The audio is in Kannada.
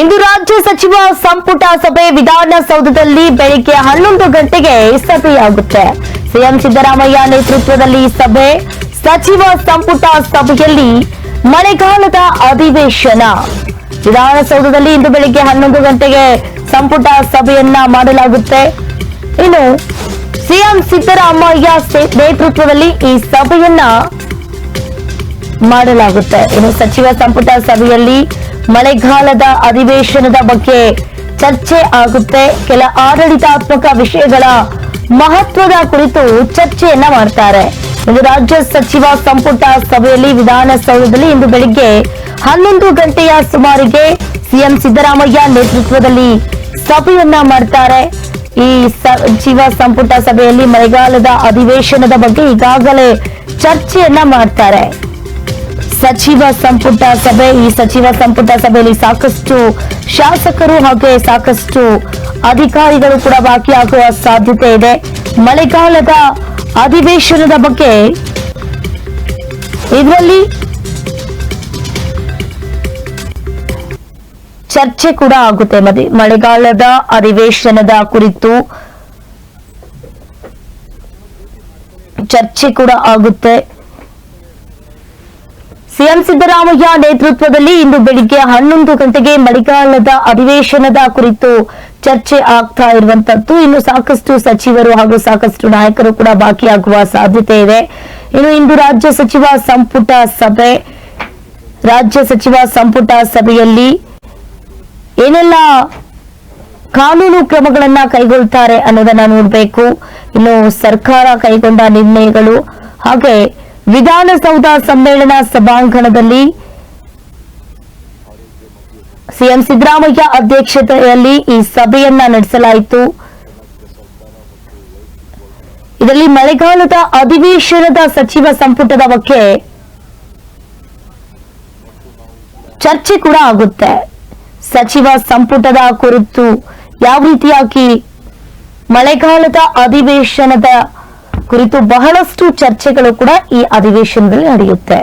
ಇಂದು ರಾಜ್ಯ ಸಚಿವ ಸಂಪುಟ ಸಭೆ ವಿಧಾನಸೌಧದಲ್ಲಿ ಬೆಳಿಗ್ಗೆ ಹನ್ನೊಂದು ಗಂಟೆಗೆ ಸಭೆಯಾಗುತ್ತೆ. ಸಿಎಂ ಸಿದ್ದರಾಮಯ್ಯ ನೇತೃತ್ವದಲ್ಲಿ ಸಭೆ, ಸಚಿವ ಸಂಪುಟ ಸಭೆಯಲ್ಲಿ ಮಳೆಗಾಲದ ಅಧಿವೇಶನ. ವಿಧಾನಸೌಧದಲ್ಲಿ ಇಂದು ಬೆಳಿಗ್ಗೆ ಹನ್ನೊಂದು ಗಂಟೆಗೆ ಸಂಪುಟ ಸಭೆಯನ್ನ ಮಾಡಲಾಗುತ್ತೆ. ಇನ್ನು ಸಿಎಂ ಸಿದ್ದರಾಮಯ್ಯ ನೇತೃತ್ವದಲ್ಲಿ ಈ ಸಭೆಯನ್ನ ಮಾಡಲಾಗುತ್ತೆ. ಇನ್ನು ಸಚಿವ ಸಂಪುಟ ಸಭೆಯಲ್ಲಿ ಮಳೆಗಾಲದ ಅಧಿವೇಶನದ ಬಗ್ಗೆ ಚರ್ಚೆ ಆಗುತ್ತೆ. ಕೆಲ ಆಡಳಿತಾತ್ಮಕ ವಿಷಯಗಳ ಮಹತ್ವದ ಕುರಿತು ಚರ್ಚೆಯನ್ನ ಮಾಡ್ತಾರೆ. ರಾಜ್ಯ ಸಚಿವ ಸಂಪುಟ ಸಭೆಯಲ್ಲಿ ವಿಧಾನಸೌಧದಲ್ಲಿ ಇಂದು ಬೆಳಿಗ್ಗೆ ಹನ್ನೊಂದು ಗಂಟೆಯ ಸುಮಾರಿಗೆ ಸಿಎಂ ಸಿದ್ದರಾಮಯ್ಯ ನೇತೃತ್ವದಲ್ಲಿ ಸಭೆಯನ್ನ ಮಾಡ್ತಾರೆ. ಈ ಸಚಿವ ಸಂಪುಟ ಸಭೆಯಲ್ಲಿ ಮಳೆಗಾಲದ ಅಧಿವೇಶನದ ಬಗ್ಗೆ ಈಗಾಗಲೇ ಚರ್ಚೆಯನ್ನ ಮಾಡ್ತಾರೆ. ಸಚಿವ ಸಂಪುಟ ಸಭೆ. ಈ ಸಚಿವ ಸಂಪುಟ ಸಭೆಯಲ್ಲಿ ಸಾಕಷ್ಟು ಶಾಸಕರು ಹಾಗೆ ಸಾಕಷ್ಟು ಅಧಿಕಾರಿಗಳು ಕೂಡ ಭಾಗಿಯಾಗುವ ಸಾಧ್ಯತೆ ಇದೆ. ಮಳೆಗಾಲದ ಅಧಿವೇಶನದ ಬಗ್ಗೆ ಇದರಲ್ಲಿ ಚರ್ಚೆ ಕೂಡ ಆಗುತ್ತೆ. ಮದಿ, ಮಳೆಗಾಲದ ಅಧಿವೇಶನದ ಕುರಿತು ಚರ್ಚೆ ಕೂಡ ಆಗುತ್ತೆ. ಸಿಎಂ ಸಿದ್ದರಾಮಯ್ಯ ನೇತೃತ್ವದಲ್ಲಿ ಇಂದು ಬೆಳಿಗ್ಗೆ ಹನ್ನೊಂದು ಗಂಟೆಗೆ ಮಳೆಗಾಲದ ಅಧಿವೇಶನದ ಕುರಿತು ಚರ್ಚೆ ಆಗ್ತಾ ಇರುವಂತದ್ದು. ಇನ್ನು ಸಾಕಷ್ಟು ಸಚಿವರು ಹಾಗೂ ಸಾಕಷ್ಟು ನಾಯಕರು ಕೂಡ ಬಾಕಿಯಾಗುವ ಸಾಧ್ಯತೆ ಇದೆ. ಇನ್ನು ಇಂದು ರಾಜ್ಯ ಸಚಿವ ಸಂಪುಟ ಸಭೆ. ರಾಜ್ಯ ಸಚಿವ ಸಂಪುಟ ಸಭೆಯಲ್ಲಿ ಏನೆಲ್ಲ ಕಾನೂನು ಕ್ರಮಗಳನ್ನ ಕೈಗೊಳ್ತಾರೆ ಅನ್ನೋದನ್ನ ನೋಡಬೇಕು. ಇನ್ನು ಸರ್ಕಾರ ಕೈಗೊಂಡ ನಿರ್ಣಯಗಳು ಹಾಗೆ ವಿಧಾನಸೌಧ ಸಮ್ಮೇಳನ ಸಭಾಂಗಣದಲ್ಲಿ ಸಿಎಂ ಸಿದ್ದರಾಮಯ್ಯ ಅಧ್ಯಕ್ಷತೆಯಲ್ಲಿ ಈ ಸಭೆಯನ್ನ ನಡೆಸಲಾಯಿತು. ಇದರಲ್ಲಿ ಮಳೆಗಾಲದ ಅಧಿವೇಶನದ ಸಚಿವ ಸಂಪುಟದ ಬಗ್ಗೆ ಚರ್ಚೆ ಕೂಡ ಆಗುತ್ತೆ. ಸಚಿವ ಸಂಪುಟದ ಕುರಿತು ಯಾವ ರೀತಿಯಾಗಿ ಮಳೆಗಾಲದ ಅಧಿವೇಶನದ ಕುರಿತು ಬಹಳಷ್ಟು ಚರ್ಚೆಗಳು ಕೂಡ ಈ ಅಧಿವೇಶನದಲ್ಲಿ ನಡೆಯುತ್ತೆ.